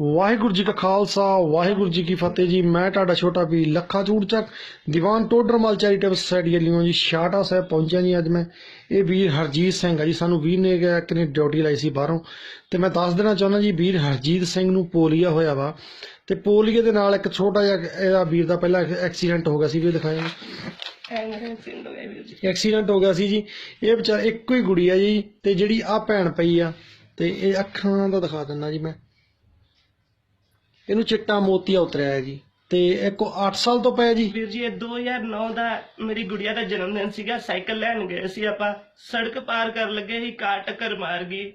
ਵਾਹਿਗੁਰੂ ਜੀ ਕਾ ਖਾਲਸਾ, ਵਾਹਿਗੁਰੂ ਜੀ ਕੀ ਫਤਿਹ ਜੀ। ਮੈਂ ਤੁਹਾਡਾ ਛੋਟਾ ਵੀ ਲੱਖਾ ਚੂੜਚੱਕ, ਦੀਵਾਨ ਟੋਡਰਮਲ ਚੈਰੀਟੇਬਲ ਸੁਸਾਇਟੀ ਵੱਲੋਂ ਜੀ ਸ਼ਾਟਾ ਸਾਹਿਬ ਪਹੁੰਚਿਆ ਜੀ ਅੱਜ ਮੈਂ। ਇਹ ਵੀਰ ਹਰਜੀਤ ਸਿੰਘ ਆ ਜੀ, ਸਾਨੂੰ ਵੀਰ ਨੇ ਕਿਹਾ ਕਿ ਨੇ ਡਿਊਟੀ ਲਾਈ ਸੀ ਬਾਹਰੋਂ। ਤੇ ਮੈਂ ਦੱਸ ਦੇਣਾ ਚਾਹੁੰਦਾ ਜੀ, ਵੀਰ ਹਰਜੀਤ ਸਿੰਘ ਨੂੰ ਪੋਲੀਆ ਹੋਇਆ ਵਾ। ਤੇ ਪੋਲੀਏ ਦੇ ਨਾਲ ਇੱਕ ਛੋਟਾ ਜਿਹਾ ਇਹਦਾ ਵੀਰ ਦਾ ਪਹਿਲਾਂ ਐਕਸੀਡੈਂਟ ਹੋ ਗਿਆ ਸੀ ਵੀ ਦਿਖਾਇਆ ਐਕਸੀਡੈਂਟ ਹੋ ਗਿਆ ਸੀ ਜੀ। ਇਹ ਵਿਚਾਰ ਇੱਕੋ ਹੀ ਗੁੜੀ ਆ ਜੀ, ਤੇ ਜਿਹੜੀ ਆ ਭੈਣ ਪਈ ਆ, ਤੇ ਇਹ ਅੱਖਾਂ ਦਾ ਦਿਖਾ ਦਿੰਦਾ ਜੀ ਮੈਂ। ਇਹਨੂੰ ਚਿੱਟਾ ਮੋਤੀਆ ਉਤਰਿਆ ਹੈ ਜੀ। ਤੇ ਇੱਕ 8 ਸਾਲ ਤੋਂ ਪਿਆ ਜੀ। ਵੀਰ ਜੀ, ਇਹ 2009 ਦਾ ਮੇਰੀ ਗੁੜੀਆ ਦਾ ਜਨਮ ਦਿਨ ਸੀਗਾ। ਸਾਈਕਲ ਲੈਣ ਗਏ ਸੀ ਆਪਾਂ। ਸੜਕ ਪਾਰ ਕਰਨ ਲੱਗੇ ਸੀ, ਕਾਰ ਟੱਕਰ ਮਾਰ ਗਈ।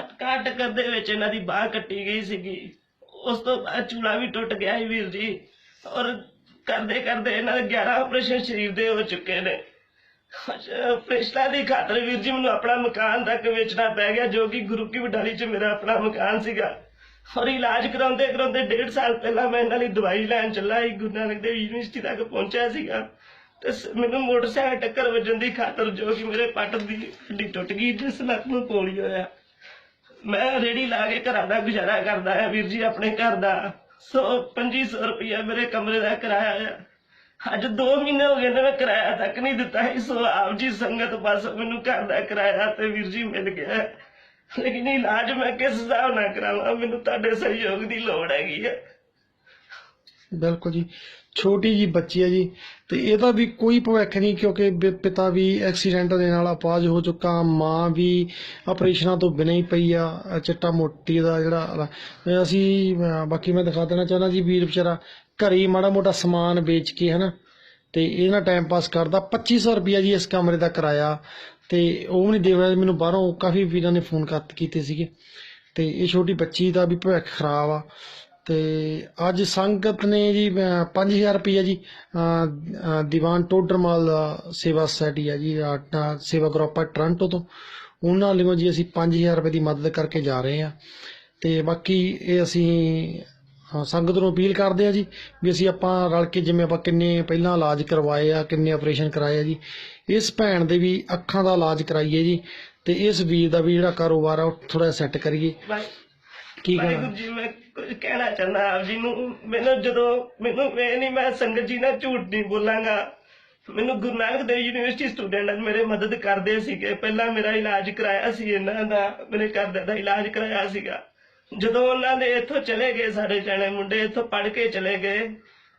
ਕਾਰ ਟੱਕਰ ਦੇ ਵਿੱਚ ਇਹਨਾਂ ਦੀ ਬਾਹ ਕੱਟੀ ਗਈ ਸੀਗੀ। ਉਸ ਤੋਂ ਬਾਅਦ ਚੂਲਾ ਵੀ ਟੁੱਟ ਗਿਆ ਸੀ ਵੀਰ ਜੀ। ਔਰ ਕਰਦੇ ਕਰਦੇ ਇਹਨਾਂ ਦੇ 11 ਆਪਰੇਸ਼ਨ ਸਰੀਰ ਦੇ ਹੋ ਚੁੱਕੇ ਨੇ। ਆਪਰੇਸ਼ਨਾਂ ਦੀ ਖਾਤਰ ਵੀਰ ਜੀ, ਮੈਨੂੰ ਆਪਣਾ ਮਕਾਨ ਤੱਕ ਵੇਚਣਾ ਪੈ ਗਿਆ, ਜੋ ਕਿ ਗੁਰੂ ਕੀ ਵਡਾਲੀ 'ਚ ਮੇਰਾ ਆਪਣਾ ਮਕਾਨ ਸੀਗਾ। ਔਰ ਇਲਾਜ ਕਰਾਉਂਦੇ ਕਰਾਉਂਦੇ ਡੇਢ ਸਾਲ ਪਹਿਲਾਂ ਮੈਂ ਇਹਨਾਂ ਲਈ ਦਵਾਈ ਲੈਣ ਚੱਲਾ ਸੀ, ਗੁਰੂ ਨਾਨਕ ਦੇਵ ਯੂਨੀਵਰਸਿਟੀ ਤੱਕ ਪਹੁੰਚਿਆ ਸੀਗਾ। ਤੇ ਮੈਨੂੰ ਮੋਟਰਸਾਈਕਲ ਟੱਕਰ ਵੱਜਣ ਦੀ ਖਾਤਰ ਜੋ ਕਿ ਮੇਰੇ ਪੱਟ ਦੀ ਹੱਡੀ ਟੁੱਟ ਗਈ ਜਿਸ ਲੱਤ ਨੂੰ ਪੋਲੀਓ ਹੋਇਆ। ਮੈਂ ਰੇੜੀ ਲਾ ਕੇ ਘਰਾਂ ਦਾ ਗੁਜ਼ਾਰਾ ਕਰਦਾ ਆ, ਵੀਰ ਜੀ ਆਪਣੇ ਘਰ ਦਾ। ਸੌ 2500 ਰੁਪਇਆ ਮੇਰੇ ਕਮਰੇ ਦਾ ਕਿਰਾਇਆ ਆ। ਅੱਜ 2 ਮਹੀਨੇ ਹੋ ਗਏ ਨੇ ਮੈਂ ਕਿਰਾਇਆ ਤੱਕ ਨਹੀਂ ਦਿੱਤਾ ਸੀ, ਸੋ ਆਪ ਜੀ ਸੰਗਤ ਬਸ ਮੈਨੂੰ ਘਰ ਦਾ ਕਿਰਾਇਆ ਤੇ ਵੀਰ ਜੀ ਮਿਲ ਗਿਆ। ਲੇਕਿਨ ਇਲਾਜ ਮੈਂ ਕਿਸ ਹਿਸਾਬ ਨਾਲ ਕਰਾਵਾਂ? ਮੈਨੂੰ ਤੁਹਾਡੇ ਸਹਿਯੋਗ ਦੀ ਲੋੜ ਹੈਗੀ ਹੈ ਬਿਲਕੁਲ ਜੀ। ਛੋਟੀ ਜੀ ਬੱਚੀ ਹੈ ਜੀ, ਤੇ ਇਹਦਾ ਵੀ ਕੋਈ ਭਵਿੱਖ ਨਹੀਂ, ਕਿਉਂਕਿ ਵੀ ਪਿਤਾ ਵੀ ਐਕਸੀਡੈਂਟ ਦੇ ਨਾਲ ਅਪਾਜ ਹੋ ਚੁੱਕਾ, ਮਾਂ ਵੀ ਆਪਰੇਸ਼ਨਾਂ ਤੋਂ ਬਿਨਾਂ ਹੀ ਪਈ ਆ, ਅਹ ਚਿੱਟਾ ਮੋਟੀ ਦਾ ਜਿਹੜਾ ਅਹ ਅਸੀਂ, ਅਹ ਬਾਕੀ ਮੈਂ ਦਿਖਾ ਦੇਣਾ ਚਾਹੁੰਦਾ ਜੀ ਵੀਰ ਵਿਚਾਰਾ, ਘਰੇ ਹੀ ਮਾੜਾ ਮੋਟਾ ਸਮਾਨ ਵੇਚ ਕੇ ਹਨਾ, ਤੇ ਇਹ ਨਾ ਟਾਈਮ ਪਾਸ ਕਰਦਾ। 2500 ਰੁਪਿਆ ਜੀ ਇਸ ਕਮਰੇ ਦਾ ਕਿਰਾਇਆ ਤੇ ਉਹ ਵੀ ਨਹੀਂ ਦੇ ਰਿਹਾ ਮੈਨੂੰ ਬਾਹਰੋਂ ਕਾਫੀ ਵੀਰਾਂ ਨੇ ਫੋਨ ਕਰ ਕੀਤੇ ਸੀਗੇ। ਤੇ ਇਹ ਛੋਟੀ ਬੱਚੀ ਦਾ ਵੀ ਭਵਿੱਖ ਖਰਾਬ ਆ। ਤੇ ਅੱਜ ਸੰਗਤ ਨੇ ਜੀ ਅਹ 5000 ਰੁਪਈਆ ਜੀ ਦੀਵਾਨ ਟੋਡਰਮਾਲ ਅਹ, ਸੇਵਾ ਸੋਸਾਇਟੀ ਆ ਜੀ ਅਹ, ਸੇਵਾ ਗਰੁੱਪ ਆ ਟੋਰਾਂਟੋ ਤੋਂ। ਉਹਨਾਂ ਲਈ ਜੀ ਅਸੀਂ 5000 ਰੁਪਏ ਦੀ ਮਦਦ ਕਰਕੇ ਜਾ ਰਹੇ ਹਾਂ। ਤੇ ਬਾਕੀ ਇਹ ਅਸੀਂ ਸੰਗਤ ਨੂੰ ਅਪੀਲ ਕਰਦੇ ਆ ਜੀ ਵੀ ਅਸੀਂ ਆਪਾਂ ਰਲ ਕੇ ਜਿਵੇਂ ਆਪਾਂ ਕਿੰਨੇ ਪਹਿਲਾਂ ਇਲਾਜ ਕਰਵਾਏ ਆ ਕਿੰਨੇ ਆਪਰੇਸ਼ਨ ਕਰਾਏ ਆ ਜੀ ਇਸ ਭੈਣ ਦੇ ਵੀ ਅੱਖਾਂ ਦਾ ਇਲਾਜ ਕਰਾਈਏ ਜੀ ਤੇ ਇਸ ਵੀਰ ਦਾ ਵੀ ਜਿਹੜਾ ਕਾਰੋਬਾਰ ਆ ਉਹ ਥੋੜਾ ਸੈੱਟ ਕਰੀਏ। ਕੀ ਵਾਹਿਗੁਰੂ ਜੀ ਮੈਂ ਕੁਝ ਕਹਿਣਾ ਚਾਹੁੰਦਾ ਆਪ ਜੀ ਨੂੰ ਮੈਨੂੰ ਜਦੋਂ ਮੈਨੂੰ ਇਹ ਨਹੀਂ ਮੈਂ ਸੰਗਤ ਜੀ ਨਾਲ ਝੂਠ ਨਹੀਂ ਬੋਲਾਂਗਾ। ਮੈਨੂੰ ਗੁਰੂ ਨਾਨਕ ਦੇਵ ਯੂਨੀਵਰਸਿਟੀ ਸਟੂਡੈਂਟ ਮੇਰੇ ਮਦਦ ਕਰਦੇ ਸੀਗੇ। ਪਹਿਲਾਂ ਮੇਰਾ ਇਲਾਜ ਕਰਾਇਆ ਸੀ ਇਹਨਾਂ ਦਾ ਮੇਰੇ ਘਰ ਦਾ ਇਲਾਜ ਕਰਾਇਆ ਸੀਗਾ। ਜਦੋਂ ਉਹਨਾਂ ਦੇ ਇੱਥੋਂ ਚਲੇ ਗਏ ਸਾਡੇ ਜਾਣੇ ਮੁੰਡੇ ਇੱਥੋਂ ਪੜ ਕੇ ਚਲੇ ਗਏ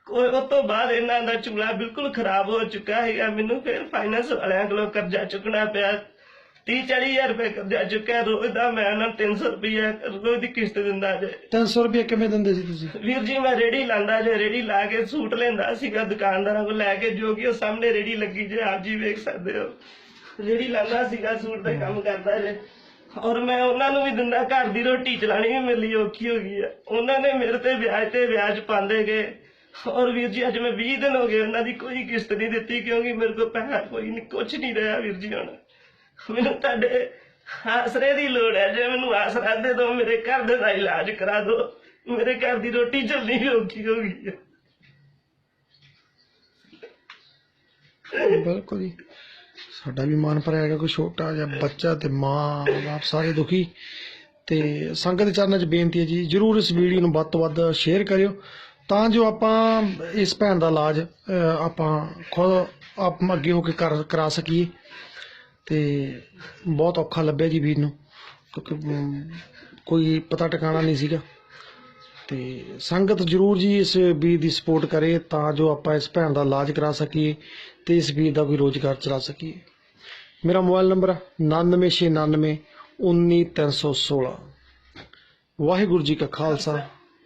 ਉਹ ਉਸ ਤੋਂ ਬਾਅਦ ਇਹਨਾਂ ਦਾ ਚੂਲਾ ਬਿਲਕੁਲ ਖਰਾਬ ਹੋ ਚੁੱਕਾ ਹੈਗਾ ਮੈਨੂੰ ਫਿਰ ਫਾਈਨੈਂਸ ਵਾਲਿਆਂ ਕੋਲੋਂ ਕਰਜ਼ਾ ਚੁੱਕਣਾ ਪਿਆ। 30 40000 ਰੁਪਏ ਕਰਜ਼ਾ ਚੁੱਕਿਆ। ਰੋਜ਼ ਦਾ ਮੈਂ ਉਹਨਾਂ ਨੂੰ 300 ਰੁਪਏ ਰੋਜ਼ ਦੀ ਕਿਸ਼ਤ ਦਿੰਦਾ ਜੇ। 300 ਰੁਪਏ ਕਿਵੇਂ ਦਿੰਦੇ ਸੀ ਤੁਸੀਂ? ਵੀਰ ਜੀ ਮੈਂ ਰੇੜੀ ਲਾਂਦਾ ਜੇ ਰੇੜੀ ਲਾ ਕੇ ਸੂਟ ਲੈਂਦਾ ਸੀਗਾ ਦੁਕਾਨਦਾਰਾਂ ਕੋਲ ਲੈ ਕੇ ਜੋ ਕਿ ਉਹ ਸਾਹਮਣੇ ਰੇੜੀ ਲੱਗੀ ਜੇ ਆਪ ਜੀ ਵੇਖ ਸਕਦੇ ਹੋ। ਰੇੜੀ ਲਾਂਦਾ ਸੀਗਾ ਸੂਟ ਦਾ ਕੰਮ ਕਰਦਾ ਜੇ। ਔਰ ਮੈਂ ਉਹਨਾਂ ਨੂੰ ਵੀ ਦਿੰਦਾ, ਘਰ ਦੀ ਰੋਟੀ ਚਲਾਣੀ ਵੀ ਮੇਰੇ ਔਖੀ ਹੋ ਗਈ ਹੈ। ਉਹਨਾਂ ਨੇ ਮੇਰੇ ਤੇ ਵਿਆਜ ਤੇ ਵਿਆਜ ਪਾਉਂਦੇ ਗਏ। ਔਰ ਵੀਰ ਜੀ, ਅੱਜ ਮੈਂ 20 ਦਿਨ ਹੋ ਗਏ ਉਹਨਾਂ ਦੀ ਕੋਈ ਕਿਸ਼ਤ ਨਹੀਂ ਦਿੱਤੀ ਕਿਉਂਕਿ ਮੇਰੇ ਕੋਲ ਪੈਸਾ ਕੋਈ ਨਹੀਂ ਕੁਝ ਨਹੀਂ ਰਿਹਾ ਵੀਰ ਜੀ ਹੁਣ। ਮੈਨੂੰ ਤੁਹਾਡੇ ਆਸਰੇ ਦੀ ਲੋੜ ਹੈ। ਜੇ ਮੈਨੂੰ ਆਸਰਾ ਦੇ ਦਿਓ, ਮੇਰੇ ਘਰ ਦੇ ਦਾ ਇਲਾਜ ਕਰਾ ਦਿਓ। ਮੇਰੇ ਘਰ ਦੀ ਰੋਟੀ ਚੱਲਣੀ ਵੀ ਔਖੀ ਹੋ ਗਈ ਹੈ। ਬਿਲਕੁਲ ਜੀ। ਸਾਡਾ ਵੀ ਮਨ ਭਰਿਆ ਹੈਗਾ ਕੋਈ ਛੋਟਾ ਜਿਹਾ ਬੱਚਾ ਤੇ ਮਾਂ, ਬਾਪ ਸਾਰੇ ਦੁਖੀ। ਤੇ ਸੰਗਤ ਚਰਨਾਂ 'ਚ ਬੇਨਤੀ ਹੈ ਜੀ, ਜਰੂਰ ਇਸ ਵੀਡੀਓ ਨੂੰ ਵੱਧ ਤੋਂ ਵੱਧ ਸ਼ੇਅਰ ਕਰਿਓ। ਤਾਂ ਜੋ ਆਪਾਂ ਇਸ ਭੈਣ ਦਾ ਇਲਾਜ ਆਪਾਂ ਖੁਦ ਆਪ ਅੱਗੇ ਹੋ ਕੇ ਕਰ, ਕਰਾ ਸਕੀਏ। ਤੇ ਬਹੁਤ ਔਖਾ ਲੱਭਿਆ ਜੀ ਵੀਰ ਨੂੰ, ਕਿਉਂਕਿ ਕੋਈ ਪਤਾ ਟਿਕਾਣਾ ਨਹੀਂ ਸੀਗਾ। ਤੇ ਸੰਗਤ ਜਰੂਰ ਜੀ ਇਸ ਵੀਰ ਦੀ ਸਪੋਰਟ ਕਰੇ ਤਾਂ ਜੋ ਆਪਾਂ ਇਸ ਭੈਣ ਦਾ ਇਲਾਜ ਕਰਾ ਸਕੀਏ ਤੇ ਇਸ ਵੀਰ ਦਾ ਕੋਈ ਰੋਜ਼ਗਾਰ ਚਲਾ ਸਕੀਏ। ਮੇਰਾ ਮੋਬਾਈਲ ਨੰਬਰ 9699 19316 ਵਾਹਿਗੁਰੂ ਜੀ ਕਾ ਖਾਲਸਾ,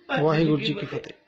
ਵਾਹਿਗੁਰੂ ਜੀ ਕੀ ਫਤਿਹ।